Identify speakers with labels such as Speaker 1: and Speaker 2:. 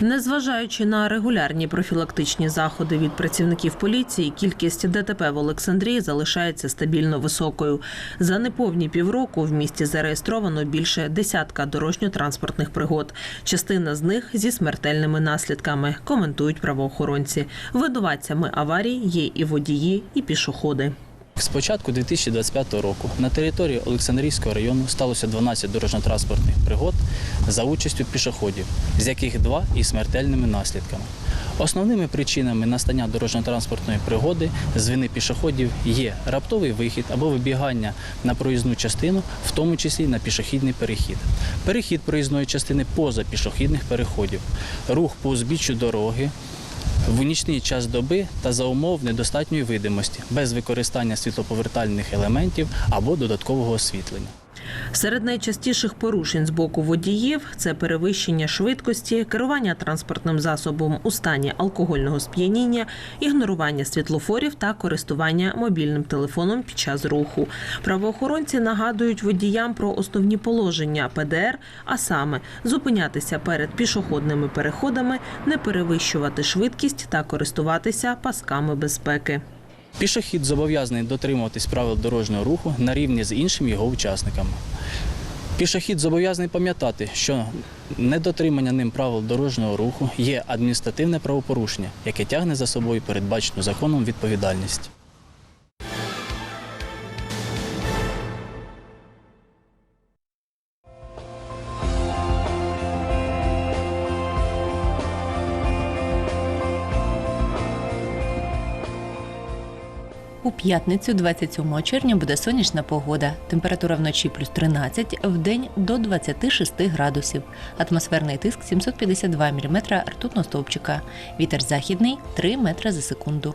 Speaker 1: Незважаючи на регулярні профілактичні заходи від працівників поліції, кількість ДТП в Олександрії залишається стабільно високою. За неповні півроку в місті зареєстровано більше десятка дорожньо-транспортних пригод. Частина з них зі смертельними наслідками, коментують правоохоронці. Видуватцями аварій є і водії, і пішоходи.
Speaker 2: З початку 2025 року на території Олександрійського району сталося 12 дорожньо-транспортних пригод за участю пішоходів, з яких два із смертельними наслідками. Основними причинами настання дорожньо-транспортної пригоди з вини пішоходів є раптовий вихід або вибігання на проїзну частину, в тому числі на пішохідний перехід, перехід проїзної частини поза пішохідних переходів, рух по узбіччю дороги, в нічний час доби та за умов недостатньої видимості, без використання світлоповертальних елементів або додаткового освітлення.
Speaker 1: Серед найчастіших порушень з боку водіїв це перевищення швидкості, керування транспортним засобом у стані алкогольного сп'яніння, ігнорування світлофорів та користування мобільним телефоном під час руху. Правоохоронці нагадують водіям про основні положення ПДР, а саме зупинятися перед пішохідними переходами, не перевищувати швидкість та користуватися пасками безпеки.
Speaker 2: Пішохід зобов'язаний дотримуватись правил дорожнього руху на рівні з іншими його учасниками. Пішохід зобов'язаний пам'ятати, що недотримання ним правил дорожнього руху є адміністративне правопорушення, яке тягне за собою передбачену законом відповідальність.
Speaker 3: У п'ятницю, 27 червня, буде сонячна погода. Температура вночі плюс 13, в день до 26 градусів. Атмосферний тиск 752 мм ртутного стовпчика. Вітер західний 3 метри за секунду.